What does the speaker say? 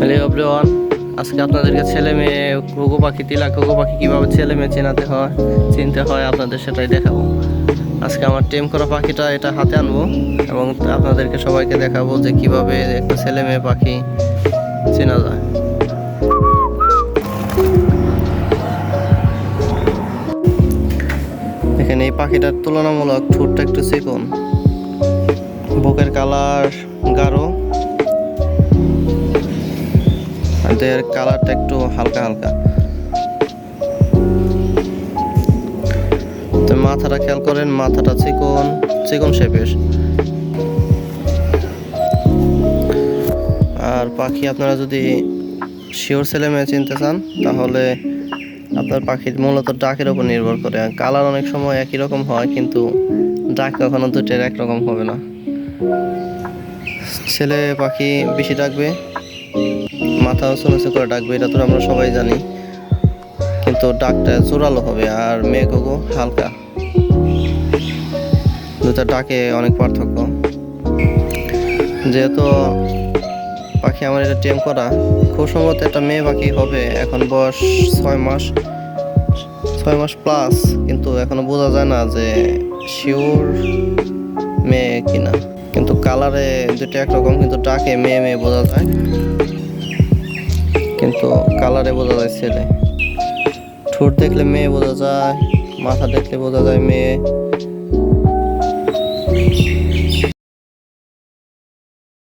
Hello everyone আজকে আপনাদেরকে ছেলে মেয়ে ঘুঘু পাখি, তিলা ঘুঘু পাখি কীভাবে ছেলে মেয়ে চেনাতে হয়, চিনতে হয়, আপনাদের সেটাই দেখাবো। আজকে আমার টেম করা পাখিটা এটা হাতে আনব এবং আপনাদেরকে সবাইকে দেখাবো যে কীভাবে একটা ছেলে মেয়ে পাখি চেনা যায়। এখানে এই পাখিটার তুলনামূলক ঠোঁটটা একটু চিকন। বুকের কালার গাঢ় এদের কালারটা একটু হালকা হালকা। তো মাথাটা খেয়াল করেন, মাথাটা চিকন চিকন শেপের আর পাখি আপনারা যদি শিওর ছেলে মেয়ে চিনতে চান, তাহলে আপনার পাখির মূলত ডাকের উপর নির্ভর করে। কালার অনেক সময় একই রকম হয়, কিন্তু ডাক কখনো দুটের একরকম হবে না। ছেলে পাখি বেশি ডাকবে মাথা উঁচু নিচু করে ডাকবে, এটা তো আমরা সবাই জানি। কিন্তু ডাকটা জোরালো হবে, আর মেয়ে ঘুঘু হালকা। দুটা ডাকে অনেক পার্থক্য। যেহেতু পাখি আমার এটা টেম করা, খুব সম্ভবত একটা মেয়ে পাখি হবে, এখন বয়স ছয় মাস ছয় মাস প্লাস কিন্তু এখনও বোঝা যায় না যে শিওর মেয়ে কিনা। কিন্তু কালারে দুটো একরকম, কিন্তু ডাকে মেয়ে মেয়ে বোঝা যায়। কিন্তু কালারে বোঝা যায় ছেলে। ঠোঁট দেখলে মেয়ে বোঝা যায়, মাথা দেখলে বোঝা যায় মেয়ে।